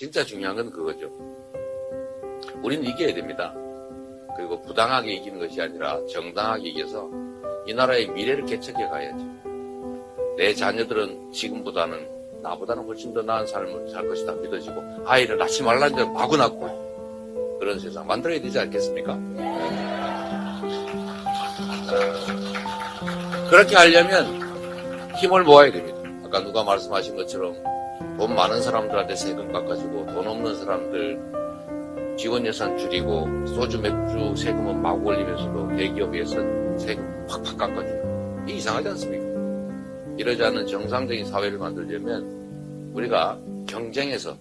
진짜 중요한 건 그거죠. 우리는 이겨야 됩니다. 그리고 부당하게 이기는 것이 아니라 정당하게 이겨서 이 나라의 미래를 개척해 가야죠. 내 자녀들은 지금보다는 나보다는 훨씬 더 나은 삶을 살 것이다 믿어지고 아이를 낳지 말라는 대로 마구 낳고 그런 세상 만들어야 되지 않겠습니까? 어, 그렇게 하려면 힘을 모아야 됩니다. 아까 누가 말씀하신 것처럼 돈 많은 사람들한테 세금 깎아주고 돈 없는 사람들 직원 예산 줄이고 소주 맥주 세금은 마구 올리면서도 대기업에서 세금 팍팍 깎아주고 이게 이상하지 않습니까? 이러지 않은 정상적인 사회를 만들려면 우리가 경쟁에서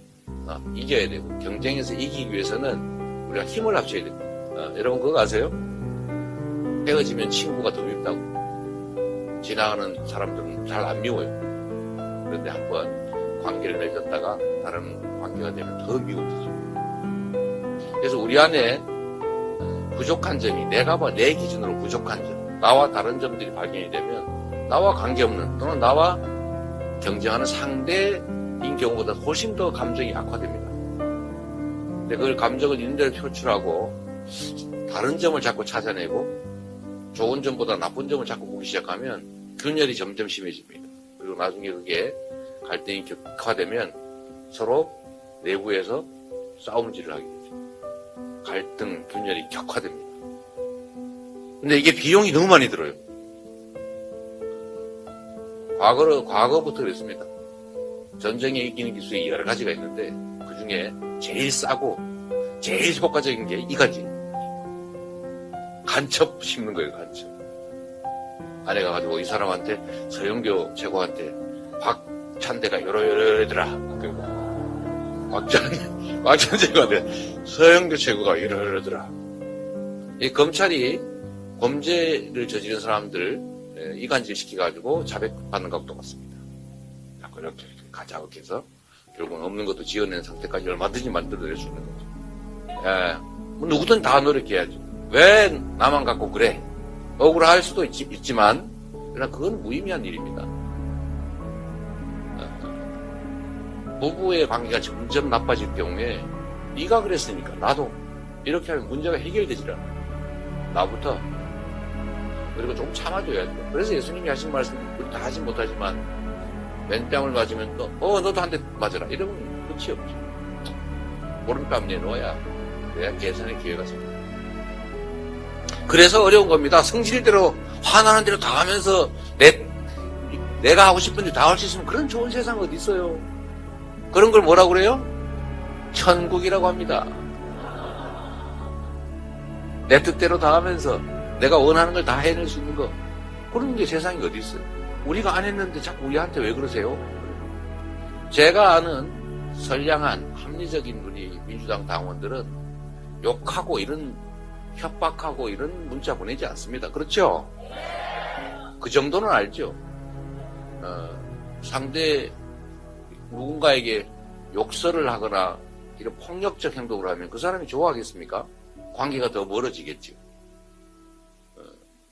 어, 이겨야 되고 경쟁에서 이기기 위해서는 우리가 힘을 합쳐야 됩니다. 어, 여러분 그거 아세요? 헤어지면 친구가 더 밉다고 지나가는 사람들은 잘 안 미워요. 그런데 한번 관계를 맺었다가 다른 관계가 되면 더 미워지죠. 그래서 우리 안에 부족한 점이 내가 봐 내 기준으로 부족한 점, 나와 다른 점들이 발견이 되면 나와 관계없는 또는 나와 경쟁하는 상대인 경우보다 훨씬 더 감정이 악화됩니다. 근데 그걸 감정을 있는 대로 표출하고 다른 점을 자꾸 찾아내고 좋은 점보다 나쁜 점을 자꾸 보기 시작하면 균열이 점점 심해집니다. 그리고 나중에 그게 갈등이 격화되면 서로 내부에서 싸움질을 하게 되죠. 갈등, 균열이 격화됩니다. 근데 이게 비용이 너무 많이 들어요. 과거로, 과거부터 그랬습니다. 전쟁에 이기는 기술이 여러 가지가 있는데, 그 중에 제일 싸고, 제일 효과적인 게 이가지. 간첩 심는 거예요, 간첩. 아내가 가지고 이 사람한테, 서영교 최고한테, 박 찬대가 요러요러더라. 곽찬, 곽찬 최고한테, 서영교 최고가 이러더라. 이 검찰이 범죄를 저지른 사람들 에, 이간질 시켜가지고 자백받는 것도 같습니다. 자꾸 이렇게 가자 이렇게 해서 결국은 없는 것도 지어낸 상태까지 얼마든지 만들어낼 수 있는 거죠. 예, 뭐 누구든 다 노력해야죠. 왜 나만 갖고 그래? 억울할 수도 있, 지만 그러나 그건 무의미한 일입니다. 부부의 관계가 점점 나빠질 경우에 네가 그랬으니까 나도 이렇게 하면 문제가 해결되질 않아. 나부터 그리고 좀 참아줘야죠. 그래서 예수님이 하신 말씀 우리 다 하진 못하지만 맨뺨을 맞으면 또 어 너도 한 대 맞아라 이러면 끝이 없죠. 오른뺨 내놓아야 그래야 개선의 기회가 생깁니다. 그래서 어려운 겁니다. 성질대로 화나는 대로 다 하면서 내 내가 하고 싶은 데 다 할 수 있으면 그런 좋은 세상 어디 있어요? 그런 걸 뭐라고 그래요? 천국이라고 합니다. 내 뜻대로 다 하면서 내가 원하는 걸 다 해낼 수 있는 거 그런 게 세상에 어디 있어요? 우리가 안 했는데 자꾸 우리한테 왜 그러세요? 제가 아는 선량한 합리적인 우리 민주당 당원들은 욕하고 이런 협박하고 이런 문자 보내지 않습니다. 그렇죠? 그 정도는 알죠. 어, 상대 누군가에게 욕설을 하거나 이런 폭력적 행동을 하면 그 사람이 좋아하겠습니까? 관계가 더 멀어지겠죠. 어,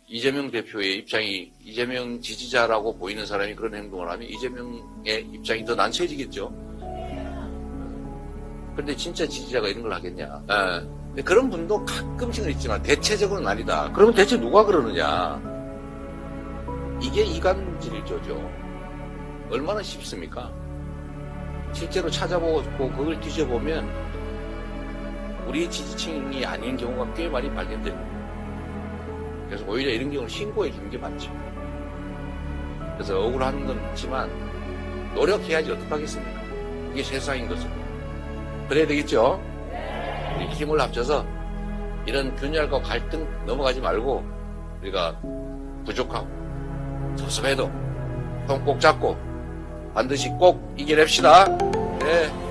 이재명 대표의 입장이 이재명 지지자라고 보이는 사람이 그런 행동을 하면 이재명의 입장이 더 난처해지겠죠. 그런데 진짜 지지자가 이런 걸 하겠냐? 예. 근데 그런 분도 가끔씩은 있지만 대체적으로는 아니다. 그러면 대체 누가 그러느냐? 이게 이간질조죠. 얼마나 쉽습니까? 실제로 찾아보고 그걸 뒤져보면 우리 지지층이 아닌 경우가 꽤 많이 발견됩니다. 그래서 오히려 이런 경우는 신고해 주는 게 맞죠. 그래서 억울한 건 있지만 노력해야지 어떡하겠습니까? 이게 세상인 것을. 그래야 되겠죠? 우리 힘을 합쳐서 이런 균열과 갈등 넘어가지 말고 우리가 부족하고 섭섭해도 손 꼭 잡고 반드시 꼭 이겨냅시다. 네.